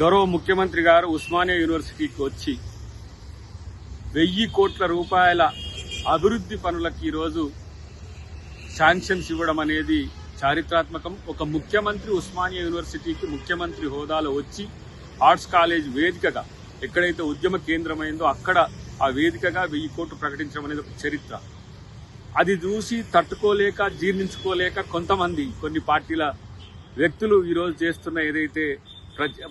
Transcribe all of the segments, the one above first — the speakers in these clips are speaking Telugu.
గౌరవ ముఖ్యమంత్రి గారు ఉస్మానియా యూనివర్సిటీకి వచ్చి వెయ్యి కోట్ల రూపాయల అభివృద్ధి పనులకు ఈరోజు శాంక్షన్స్ ఇవ్వడం అనేది చారిత్రాత్మకం. ఒక ముఖ్యమంత్రి ఉస్మానియా యూనివర్సిటీకి ముఖ్యమంత్రి హోదాలో వచ్చి ఆర్ట్స్ కాలేజ్ వేదికగా ఎక్కడైతే ఉద్యమ కేంద్రమైందో అక్కడ ఆ వేదికగా వెయ్యి కోట్లు ప్రకటించడం అనేది ఒక చరిత్ర. అది చూసి తట్టుకోలేక జీర్ణించుకోలేక కొంతమంది కొన్ని పార్టీల వ్యక్తులు ఈరోజు చేస్తున్న ఏదైతే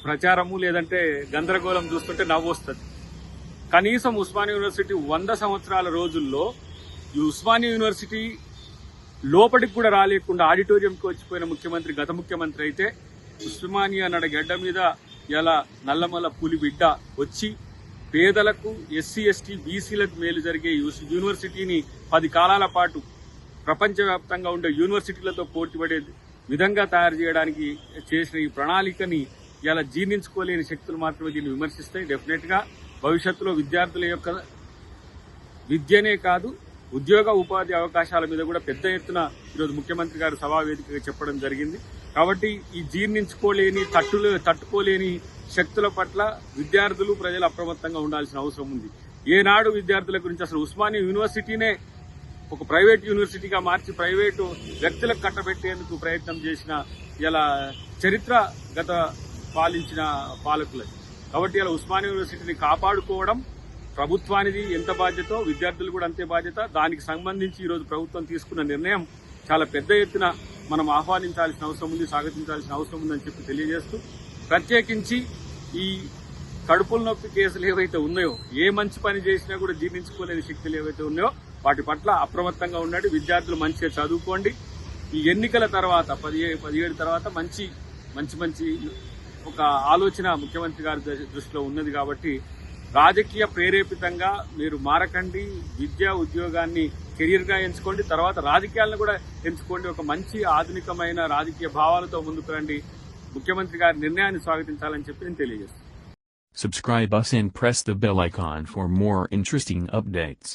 ప్రచారము లేదంటే గందరగోళం చూస్తుంటే నవ్వు వస్తుంది. కనీసం ఉస్మానియా యూనివర్సిటీ వంద సంవత్సరాల రోజుల్లో ఈ ఉస్మానియా యూనివర్సిటీ లోపలికి కూడా రాలేకుండా ఆడిటోరియంకి వచ్చిపోయిన ముఖ్యమంత్రి గత ముఖ్యమంత్రి అయితే ఉస్మానియా నడ గడ్డ మీద ఇలా నల్లమల్ల పులి బిడ్డ వచ్చి పేదలకు ఎస్సీ ఎస్టీ బీసీలకు మేలు జరిగే యూస్- యూనివర్సిటీని పది కాలాల పాటు ప్రపంచవ్యాప్తంగా ఉండే యూనివర్సిటీలతో పోటీపడే విధంగా తయారు చేయడానికి చేసిన ఈ ప్రణాళికని ఇలా జీర్ణించుకోలేని శక్తులు మాత్రమే దీన్ని విమర్శిస్తాయి. డెఫినెట్గా భవిష్యత్తులో విద్యార్థుల యొక్క విద్యనే కాదు ఉద్యోగ ఉపాధి అవకాశాల మీద కూడా పెద్ద ఎత్తున ఈరోజు ముఖ్యమంత్రి గారు సభా వేదికగా చెప్పడం జరిగింది. కాబట్టి ఈ జీర్ణించుకోలేని తట్టులు తట్టుకోలేని శక్తుల పట్ల విద్యార్థులు ప్రజలు అప్రమత్తంగా ఉండాల్సిన అవసరం ఉంది. ఏనాడు విద్యార్థుల గురించి అసలు ఉస్మానియా యూనివర్సిటీనే ఒక ప్రైవేట్ యూనివర్సిటీగా మార్చి ప్రైవేటు వ్యక్తులకు కట్టబెట్టేందుకు ప్రయత్నం చేసిన ఇలా చరిత్ర గత పాలించిన పాలకులది. కాబట్టి ఇలా ఉస్మానియా యూనివర్సిటీని కాపాడుకోవడం ప్రభుత్వానికి ఎంత బాధ్యతో విద్యార్థులు కూడా అంతే బాధ్యత. దానికి సంబంధించి ఈరోజు ప్రభుత్వం తీసుకున్న నిర్ణయం చాలా పెద్ద ఎత్తున మనం ఆహ్వానించాల్సిన అవసరం ఉంది స్వాగతించాల్సిన అవసరం ఉందని చెప్పి తెలియజేస్తూ ప్రత్యేకించి ఈ కడుపుల నొప్పి కేసులు ఏవైతే ఉన్నాయో ఏ మంచి పని చేసినా కూడా జీర్ణించుకోలేని శక్తులు ఏవైతే ఉన్నాయో వాటి పట్ల అప్రమత్తంగా ఉండండి విద్యార్థులు మంచిగా చదువుకోండి. ఈ ఎన్నికల తర్వాత పదిహేడు పదిహేడు తర్వాత మంచి మంచి మంచి ఒక ఆలోచన ముఖ్యమంత్రి గారి దృష్టిలో ఉన్నది కాబట్టి రాజకీయ ప్రేరేపితంగా మీరు మారకండి విద్యా ఉద్యోగాన్ని కెరీర్గా ఎంచుకోండి తర్వాత రాజకీయాలను కూడా ఎంచుకోండి ఒక మంచి ఆధునికమైన రాజకీయ భావాలతో ముందుకు రండి ముఖ్యమంత్రి గారి నిర్ణయాన్ని స్వాగతించాలని చెప్పి నేను తెలియజేస్తాను Subscribe us and press the bell icon for more interesting updates.